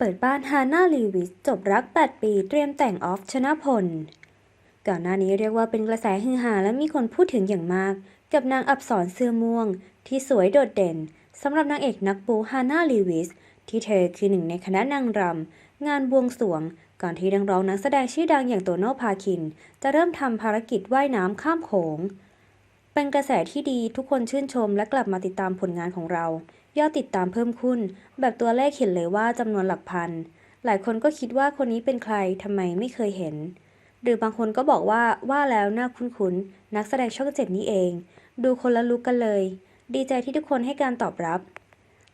เปิดบ้านฮาน่าลีวิสจบรัก 8 ปีเตรียมแต่งออฟชนะพล ก่อนหน้านี้เรียกว่าเป็นกระแสฮือฮาและมีคนพูดถึงอย่างมาก กับนางอับสรเสื้อม่วง ที่สวยโดดเด่นสำหรับนางเอกนักบูฮาน่าลีวิส ที่เธอคือหนึ่งในคณะนางรำงานบวงสรวง ก่อนที่นักร้องนักแสดงชื่อดังอย่างโตโน่พาคิน จะเริ่มทำภารกิจว่ายน้ำข้ามโขงเป็นกระแสที่ดีทุกคนชื่นชมและกลับมาติดตามผลงานของเรา ยอดติดตามเพิ่มขึ้น แบบตัวเลขเห็นเลยว่าจำนวนหลักพัน หลายคนก็คิดว่าคนนี้เป็นใครทำไมไม่เคยเห็น หรือบางคนก็บอกว่าว่าแล้วน่าคุ้นๆนักแสดงช่องเจ็ดนี้เอง ดูคนละลุกกันเลย ดีใจที่ทุกคนให้การตอบรับ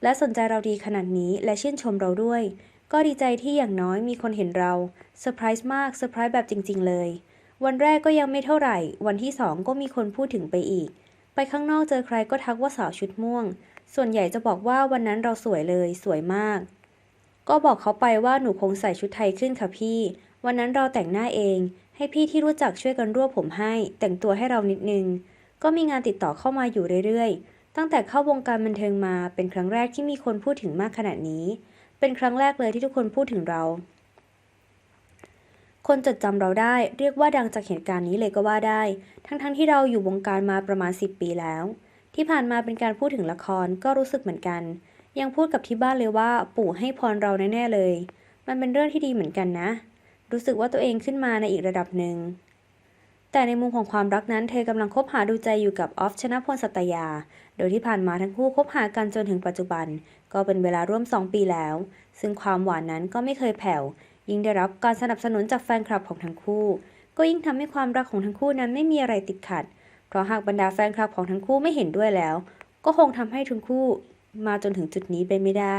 และสนใจเราดีขนาดนี้และชื่นชมเราด้วย ก็ดีใจที่อย่างน้อยมีคนเห็นเราเซอร์ไพรส์มากเซอร์ไพรส์แบบจริง ๆ เลยวันแรกก็ยังไม่เท่าไหร่ วันที่สองก็มีคนพูดถึงไปอีก ไปข้างนอกเจอใครก็ทักว่าสาวชุดม่วง ส่วนใหญ่จะบอกว่าวันนั้นเราสวยเลย สวยมาก ก็บอกเขาไปว่าหนูคงใส่ชุดไทยขึ้นค่ะพี่ วันนั้นเราแต่งหน้าเอง ให้พี่ที่รู้จักช่วยกันรวบผมให้ แต่งตัวให้เรานิดนึง ก็มีงานติดต่อเข้ามาอยู่เรื่อยๆ ตั้งแต่เข้าวงการบันเทิงมา เป็นครั้งแรกที่มีคนพูดถึงมากขนาดนี้ เป็นครั้งแรกเลยที่ทุกคนพูดถึงเรา คนจดจำเราได้ เรียกว่าดังจากเหตุการณ์นี้เลยก็ว่าได้ ทั้งๆที่เราอยู่วงการมาประมาณ 10 ปีแล้ว ที่ผ่านมาเป็นการพูดถึงละครก็รู้สึกเหมือนกัน ยังพูดกับที่บ้านเลยว่าปู่ให้พรเราแน่ๆเลย มันเป็นเรื่องที่ดีเหมือนกันนะ รู้สึกว่าตัวเองขึ้นมาในอีกระดับหนึ่ง แต่ในมุมของความรักนั้นเธอกำลังคบหาดูใจอยู่กับออฟชนะพลสัตยา โดยที่ผ่านมาทั้งคู่คบหากันจนถึงปัจจุบัน ก็เป็นเวลาร่วม 2 ปีแล้ว ซึ่งความหวานนั้นก็ไม่เคยแผ่ว ยิ่งได้รับการสนับสนุนจากแฟนคลับของทั้งคู่ ก็ยิ่งทำให้ความรักของทั้งคู่นั้นไม่มีอะไรติดขัด เพราะหากบรรดาแฟนคลับของทั้งคู่ไม่เห็นด้วยแล้ว ก็คงทำให้ทั้งคู่มาจนถึงจุดนี้ไปไม่ได้